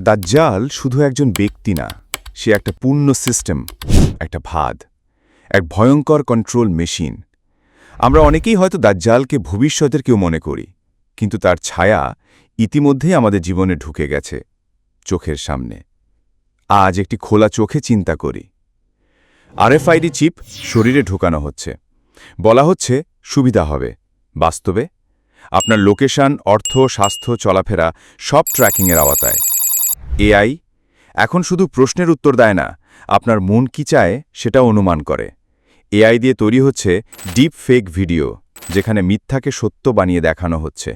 দাজ্জাল শুধু একজন ব্যক্তি না, সে একটা পূর্ণ সিস্টেম, একটা ভাদ, এক ভয়ঙ্কর কন্ট্রোল মেশিন। আমরা অনেকেই হয়তো দাজ্জালকে ভবিষ্যতের কেউ মনে করি, কিন্তু তার ছায়া ইতিমধ্যেই আমাদের জীবনে ঢুকে গেছে, চোখের সামনে। আজ একটি খোলা চোখে চিন্তা করি। আরএফআইডি চিপ শরীরে ঢোকানো হচ্ছে। বলা হচ্ছে সুবিধা হবে। বাস্তবে, আপনার লোকেশন, অর্থ, স্বাস্থ্য, চলাফেরা সব ট্র্যাকিংয়ের আওতায়। এআই এখন শুধু প্রশ্নের উত্তর দেয় না, আপনার মন কি চায় সেটা অনুমান করে। এআই দিয়ে তৈরি হচ্ছে ডিপ ফেক ভিডিও, যেখানে মিথ্যাকে সত্য বানিয়ে দেখানো হচ্ছে।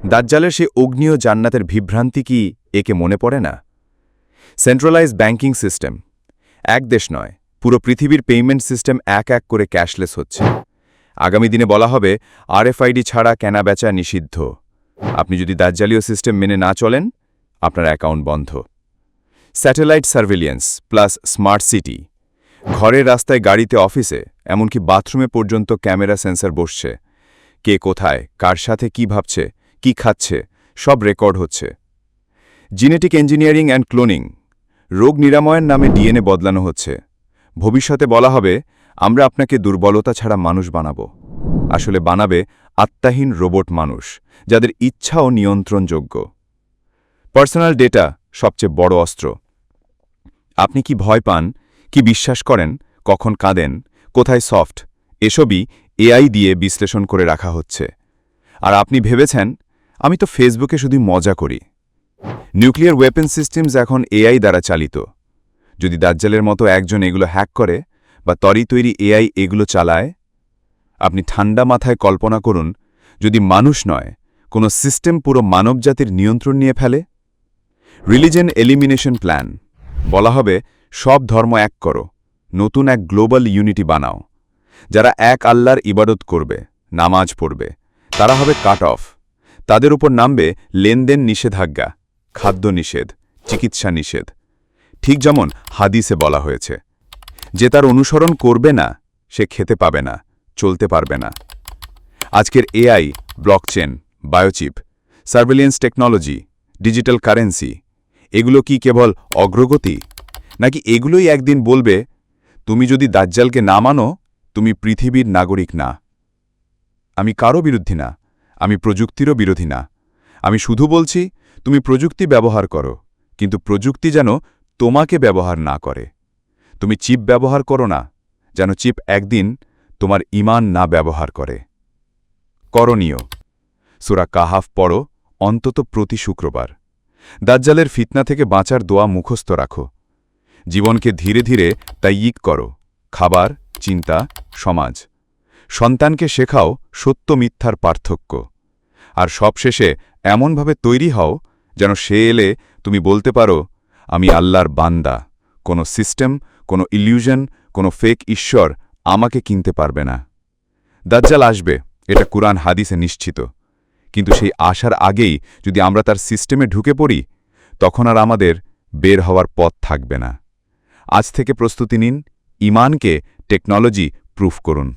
দাজ্জালের সে অগ্নিয় জান্নাতের বিভ্রান্তি কি একে মনে পড়ে না? সেন্ট্রালাইজ ব্যাংকিং সিস্টেম এক দেশ নয়, পুরো পৃথিবীর পেমেন্ট সিস্টেম এক এক করে ক্যাশলেস হচ্ছে। আগামী দিনে বলা হবে আরএফআইডি ছাড়া কেনাবেচা নিষিদ্ধ। আপনি যদি দাজ্জালীয় সিস্টেম মেনে না চলেন আপনার অ্যাকাউন্ট বন্ধ। Satellite surveillance plus smart city. ঘরের রাস্তায় গাড়িতে অফিসে, এমনকি বাথরুমে পর্যন্ত ক্যামেরা সেন্সর বসছে। কে কোথায়, কার সাথে কি ভাবছে, কি খাচ্ছে, সব রেকর্ড হচ্ছে। Genetic engineering and cloning. রোগ নিরাময়ের নামে ডিএনএ বদলানো হচ্ছে। ভবিষ্যতে বলা হবে, আমরা আপনাকে দুর্বলতা ছাড়া মানুষ বানাবো। আসলে বানাবে আত্মাহীন রোবট মানুষ, যাদের ইচ্ছা ও নিয়ন্ত্রণযোগ্য। পার্সোনাল ডেটা সবচেয়ে বড় অস্ত্র। আপনি কি ভয় পান? কি বিশ্বাস করেন? কখন কাঁদেন? কোথায় সফট? এসবই এআই দিয়ে বিশ্লেষণ করে রাখা হচ্ছে। আর আপনি ভেবেছেন, আমি তো ফেসবুকে শুধু মজা করি। নিউক্লিয়ার ওয়েপেন সিস্টেমস এখন এআই দ্বারা চালিত। যদি দাজ্জালের মতো একজন এগুলো হ্যাক করে বা তরি তৈরি এআই এগুলো চালায়, আপনি ঠান্ডা মাথায় কল্পনা করুন, যদি মানুষ নয়, কোনো সিস্টেম পুরো মানবজাতির নিয়ন্ত্রণ নিয়ে ফেলে রিলিজেন এলিমিনেশন প্ল্যান বলা হবে, সব ধর্ম এক করো, নতুন এক গ্লোবাল ইউনিটি বানাও। যারা এক আল্লাহর ইবাদত করবে, নামাজ পড়বে, তারা হবে কাট অফ তাদের উপর নামবে লেনদেন নিষেধাজ্ঞা, খাদ্য নিষেধ, চিকিৎসা নিষেধ। ঠিক যেমন হাদিসে বলা হয়েছে, যে তার অনুসরণ করবে না, সে খেতে পাবে না, চলতে পারবে না। আজকের AI blockchain biochip surveillance technology digital currency এগুলো কি কেবল অগ্রগতি? নাকি এগুলোই একদিন বলবে, তুমি যদি দাজ্জালকে না মানো, তুমি পৃথিবীর নাগরিক না। আমি কারও বিরুদ্ধে না, আমি প্রযুক্তিরও বিরোধী না। আমি শুধু বলছি, তুমি প্রযুক্তি ব্যবহার করো, কিন্তু প্রযুক্তি যেন তোমাকে ব্যবহার না করে। তুমি চিপ ব্যবহার করো না, যেন চিপ একদিন তোমার ইমান না ব্যবহার করে। করণীয়। সুরা কাহাফ পড়ো অন্তত প্রতি শুক্রবার। দাজ্জালের ফিতনা থেকে বাঁচার দোয়া মুখস্থ রাখো। জীবনকে ধীরে ধীরে তাইয়িক করো। খাবার, চিন্তা, সমাজ। সন্তানকে শেখাও সত্য মিথ্যার পার্থক্য। আর সবশেষে এমনভাবে তৈরি হও যেন সে এলে তুমি বলতে পারো, আমি আল্লাহর বান্দা। কোনো সিস্টেম, কোনো ইলিউশন, কোনো ফেক ঈশ্বর আমাকে কিনতে পারবে না। দাজ্জাল আসবে, এটা কুরআন হাদিসে নিশ্চিত। কিন্তু সেই আসার আগেই যদি আমরা তার সিস্টেমে ঢুকে পড়ি, তখন আর আমাদের বের হওয়ার পথ থাকবে না। আজ থেকে প্রস্তুতি নিন, ইমানকে টেকনোলজি প্রুফ করুন।